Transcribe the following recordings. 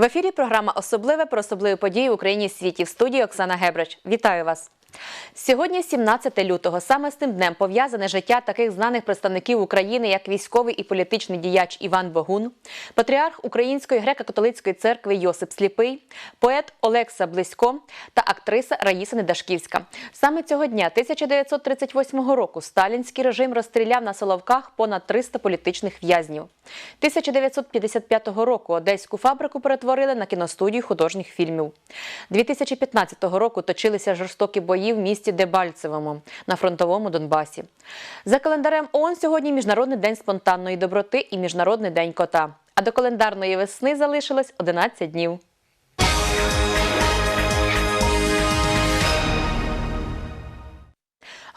В ефірі програма Особливе про особливі події в Україні світі в студії Оксана Гебрач. Вітаю вас. Сьогодні 17 лютого. Саме з тим днем пов'язане життя таких знаних представників України, як військовий і політичний діяч Іван Богун, патріарх Української греко-католицької церкви Йосип Сліпий, поет Олекса Близько та актриса Раїса Недашківська. Саме цього дня 1938 року сталінський режим розстріляв на Соловках понад 300 політичних в'язнів. 1955 року одеську фабрику перетворили на кіностудію художніх фільмів. 2015 року точилися жорстокі бої в місті Дебальцевому на фронтовому Донбасі. За календарем ООН сьогодні Міжнародний день спонтанної доброти і Міжнародний день кота. А до календарної весни залишилось 11 днів.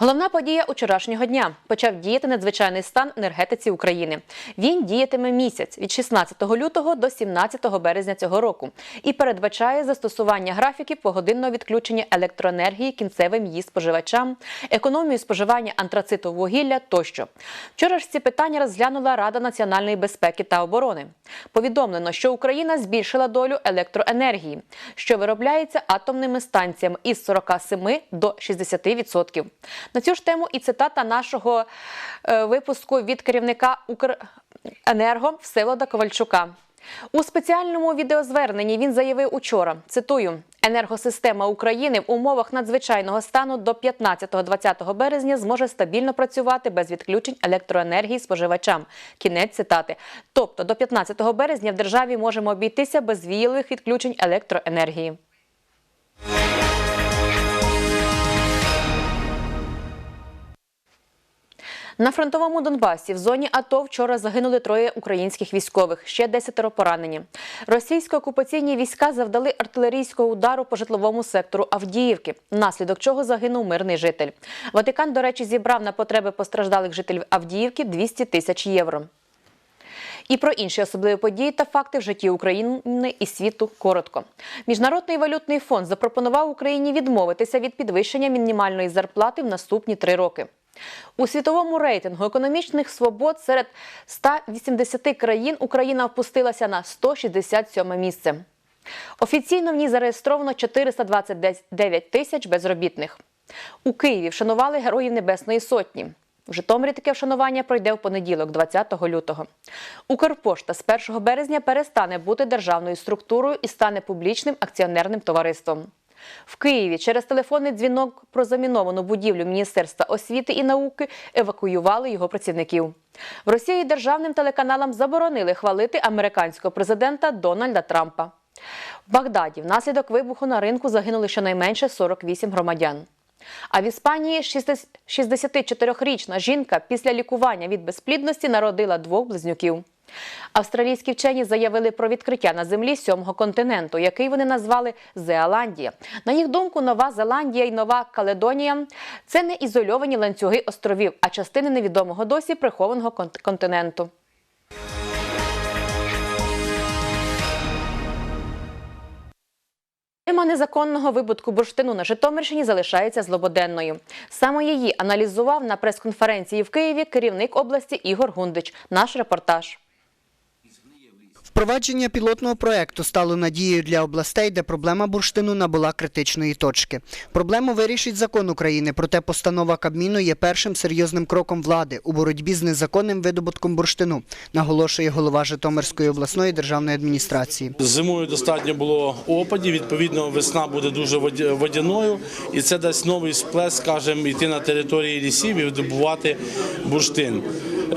Головна подія вчорашнього дня почав діяти надзвичайний стан енергетиці України. Він діятиме місяць від 16 лютого до 17 березня цього року і передбачає застосування графіків погодинного відключення електроенергії кінцевим її споживачам, економію споживання антрациту вугілля тощо. Вчора ж ці питання розглянула Рада національної безпеки та оборони. Повідомлено, що Україна збільшила долю електроенергії, що виробляється атомними станціями із 47 до 60%. На цю ж тему і цитата нашого е, випуску від керівника Укренерго Всеволода Ковальчука. У спеціальному відеозверненні він заявив учора: цитую: енергосистема України в умовах надзвичайного стану до 15-20 березня зможе стабільно працювати без відключень електроенергії споживачам. Кінець цитати. Тобто до 15 березня в державі можемо обійтися без віялових відключень електроенергії. На фронтовому Донбасі в зоні АТО вчора загинули троє українських військових, ще десятеро поранені. Російсько-окупаційні війська завдали артилерійського удару по житловому сектору Авдіївки, внаслідок чого загинув мирний житель. Ватикан, до речі, зібрав на потреби постраждалих жителів Авдіївки 200 тисяч євро. І про інші особливі події та факти в житті України і світу коротко. Міжнародний валютний фонд запропонував Україні відмовитися від підвищення мінімальної зарплати в наступні три роки. У світовому рейтингу економічних свобод серед 180 країн Україна опустилася на 167 місце. Офіційно в ній зареєстровано 429 тисяч безробітних. У Києві вшанували Героїв Небесної Сотні. В Житомирі таке вшанування пройде в понеділок, 20 лютого. Укрпошта з 1 березня перестане бути державною структурою і стане публічним акціонерним товариством. В Києві через телефонний дзвінок про заміновану будівлю Міністерства освіти і науки евакуювали його працівників. В Росії державним телеканалам заборонили хвалити американського президента Дональда Трампа. В Багдаді внаслідок вибуху на ринку загинули щонайменше 48 громадян. А в Іспанії 64-річна жінка після лікування від безплідності народила двох близнюків. Австралійські вчені заявили про відкриття на землі сьомого континенту, який вони назвали Зеаландія. На їх думку, Нова Зеландія і Нова Каледонія це не ізольовані ланцюги островів, а частини невідомого досі прихованого континенту. Тема незаконного вибутку бурштину на Житомирщині залишається злободенною. Саме її аналізував на прес-конференції в Києві керівник області Ігор Гундич. Наш репортаж. Впровадження пілотного проекту стало надією для областей, де проблема бурштину набула критичної точки. Проблему вирішить закон України, проте постанова Кабміну є першим серйозним кроком влади у боротьбі з незаконним видобутком бурштину, наголошує голова Житомирської обласної державної адміністрації. Зимою достатньо було опадів. Відповідно, весна буде дуже водяною, і це дасть новий сплеск, скажімо, йти на території лісів і видобувати бурштин.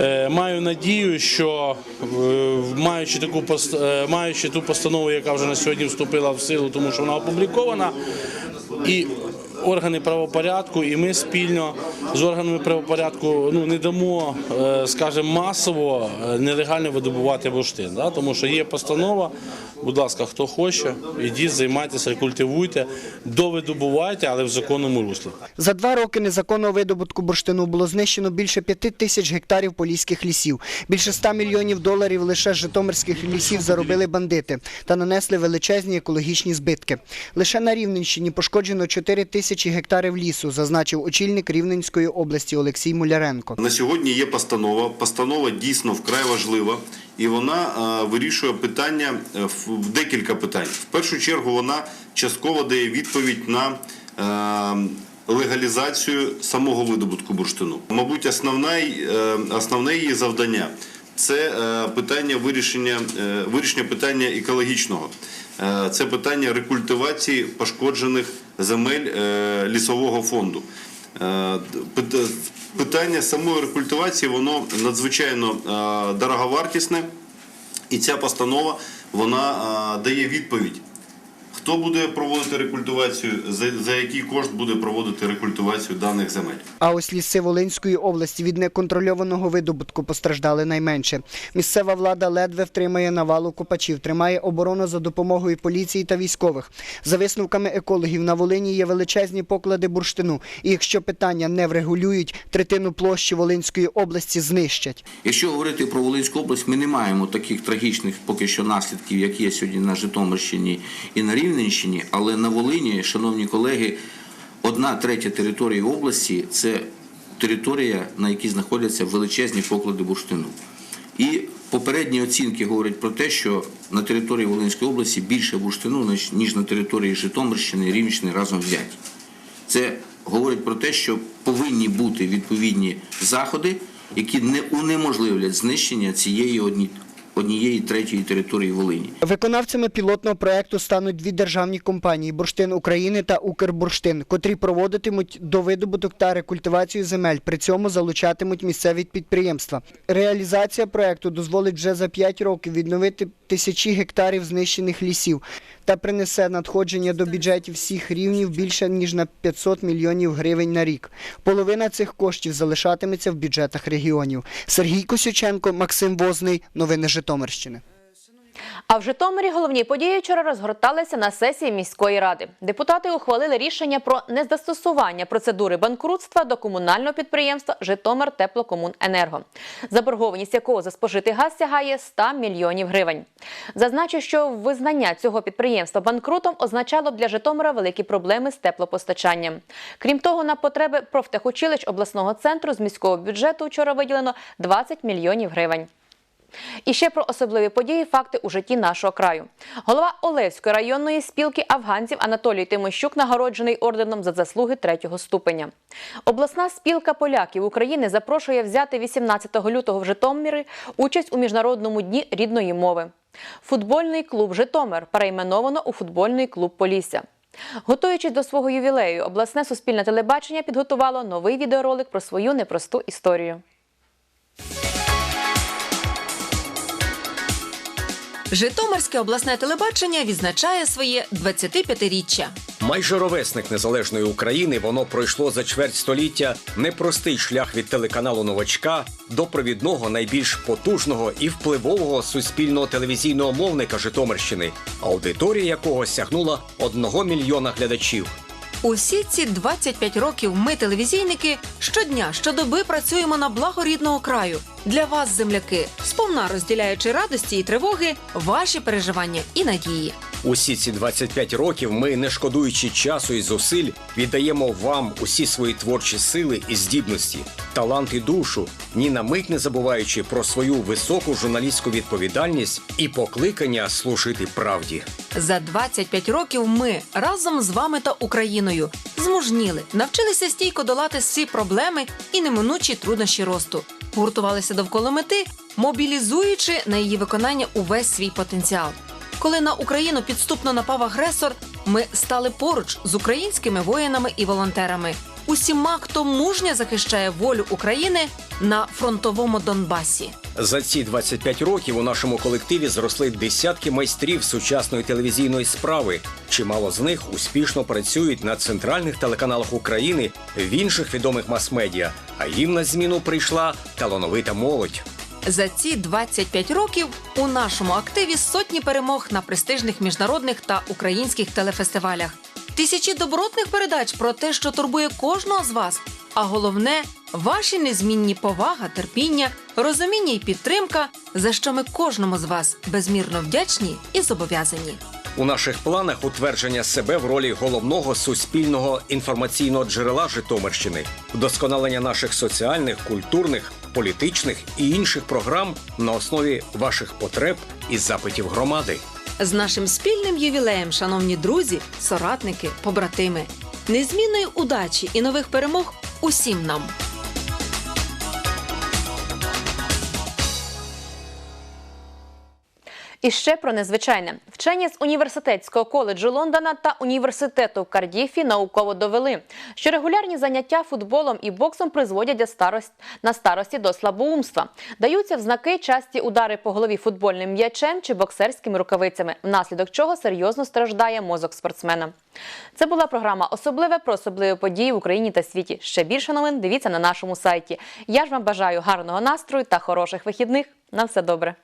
Е, маю надію, що е, маючи таку маючи ту постанову, яка вже на сьогодні вступила в силу, тому що вона опублікована, і органи правопорядку, і ми спільно з органами правопорядку ну не дамо, скажімо, масово нелегально видобувати бурштин, да? тому що є постанова. Будь ласка, хто хоче, ідіть, займайтеся, рекультивуйте, довидобувайте, але в законному руслі. За два роки незаконного видобутку бурштину було знищено більше п'яти тисяч гектарів поліських лісів. Більше ста мільйонів доларів лише з житомирських лісів заробили бандити та нанесли величезні екологічні збитки. Лише на Рівненщині пошкоджено 4 тисячі гектарів лісу, зазначив очільник Рівненської області Олексій Муляренко. На сьогодні є постанова. Постанова дійсно вкрай важлива і вона е, вирішує питання е, в декілька питань. В першу чергу вона частково дає відповідь на е, легалізацію самого видобутку бурштину. Мабуть, основне, основне її завдання це питання вирішення, вирішення питання екологічного. Це питання рекультивації пошкоджених земель лісового фонду. Пит- Питання самої рекультивації воно надзвичайно е, дороговартісне, і ця постанова вона е, дає відповідь. Хто буде проводити рекультивацію, за, за який кошт буде проводити рекультивацію даних земель? А ось ліси Волинської області від неконтрольованого видобутку постраждали найменше. Місцева влада ледве втримає навалу копачів, тримає оборону за допомогою поліції та військових. За висновками екологів, на Волині є величезні поклади бурштину. І якщо питання не врегулюють, третину площі Волинської області знищать. Якщо говорити про Волинську область, ми не маємо таких трагічних поки що наслідків, як є сьогодні на Житомирщині і на Рівненщині, але на Волині, шановні колеги, одна третя території області це територія, на якій знаходяться величезні поклади бурштину. І попередні оцінки говорять про те, що на території Волинської області більше бурштину, ніж- на території Житомирщини Рівненщини разом взяті. Це говорить про те, що повинні бути відповідні заходи, які не унеможливлять знищення цієї однієї третьої території Волині. Виконавцями пілотного проекту стануть дві державні компанії Бурштин України та Укрбурштин, котрі проводитимуть довидобуток та рекультивацію земель. При цьому залучатимуть місцеві підприємства. Реалізація проекту дозволить вже за 5 років відновити тисячі гектарів знищених лісів та принесе надходження до бюджетів всіх рівнів більше ніж на 500 мільйонів гривень на рік. Половина цих коштів залишатиметься в бюджетах регіонів. Сергій Косюченко, Максим Возний. Новини Житомирщини. А в Житомирі головні події вчора розгорталися на сесії міської ради. Депутати ухвалили рішення про незастосування процедури банкрутства до комунального підприємства Житомир Теплокомуненерго, заборгованість якого за спожитий газ сягає 100 мільйонів гривень. Зазначу, що визнання цього підприємства банкрутом означало б для Житомира великі проблеми з теплопостачанням. Крім того, на потреби профтехучилищ обласного центру з міського бюджету вчора виділено 20 мільйонів гривень. І ще про особливі події, факти у житті нашого краю. Голова Олевської районної спілки афганців Анатолій Тимощук нагороджений орденом за заслуги третього ступеня. Обласна спілка поляків України запрошує взяти 18 лютого в Житомирі участь у міжнародному дні рідної мови. Футбольний клуб Житомир перейменовано у футбольний клуб Полісся. Готуючись до свого ювілею, обласне суспільне телебачення підготувало новий відеоролик про свою непросту історію. Житомирське обласне телебачення відзначає своє 25-річчя. Майже ровесник незалежної України, воно пройшло за чверть століття непростий шлях від телеканалу новачка до провідного найбільш потужного і впливового суспільного телевізійного мовника Житомирщини, аудиторія якого сягнула одного мільйона глядачів. Усі ці 25 років ми, телевізійники, щодня, щодоби працюємо на благо рідного краю. Для вас, земляки, сповна розділяючи радості і тривоги, ваші переживання і надії. Усі ці 25 років ми, не шкодуючи часу і зусиль, віддаємо вам усі свої творчі сили і здібності, талант і душу, ні на мить не забуваючи про свою високу журналістську відповідальність і покликання служити правді. За 25 років ми разом з вами та Україною змужніли, навчилися стійко долати всі проблеми і неминучі труднощі росту. Гуртувалися довкола мети, мобілізуючи на її виконання увесь свій потенціал. Коли на Україну підступно напав агресор, ми стали поруч з українськими воїнами і волонтерами, усіма, хто мужньо захищає волю України на фронтовому Донбасі. За ці 25 років у нашому колективі зросли десятки майстрів сучасної телевізійної справи. Чимало з них успішно працюють на центральних телеканалах України в інших відомих мас-медіа. А їм на зміну прийшла талановита молодь. За ці 25 років у нашому активі сотні перемог на престижних міжнародних та українських телефестивалях, тисячі добротних передач про те, що турбує кожного з вас. А головне ваші незмінні повага, терпіння, розуміння і підтримка, за що ми кожному з вас безмірно вдячні і зобов'язані. У наших планах утвердження себе в ролі головного суспільного інформаційного джерела Житомирщини, вдосконалення наших соціальних, культурних політичних і інших програм на основі ваших потреб і запитів громади. З нашим спільним ювілеєм, шановні друзі, соратники, побратими, незмінної удачі і нових перемог усім нам. І ще про незвичайне. Вчені з університетського коледжу Лондона та університету в Кардіфі науково довели, що регулярні заняття футболом і боксом призводять старость, на старості до слабоумства. Даються в знаки часті удари по голові футбольним м'ячем чи боксерськими рукавицями, внаслідок чого серйозно страждає мозок спортсмена. Це була програма Особливе про особливі події в Україні та світі. Ще більше новин дивіться на нашому сайті. Я ж вам бажаю гарного настрою та хороших вихідних. На все добре.